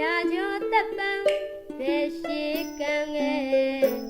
ရာကျော်တပ်ပံသေရှိကံငယ်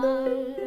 嗯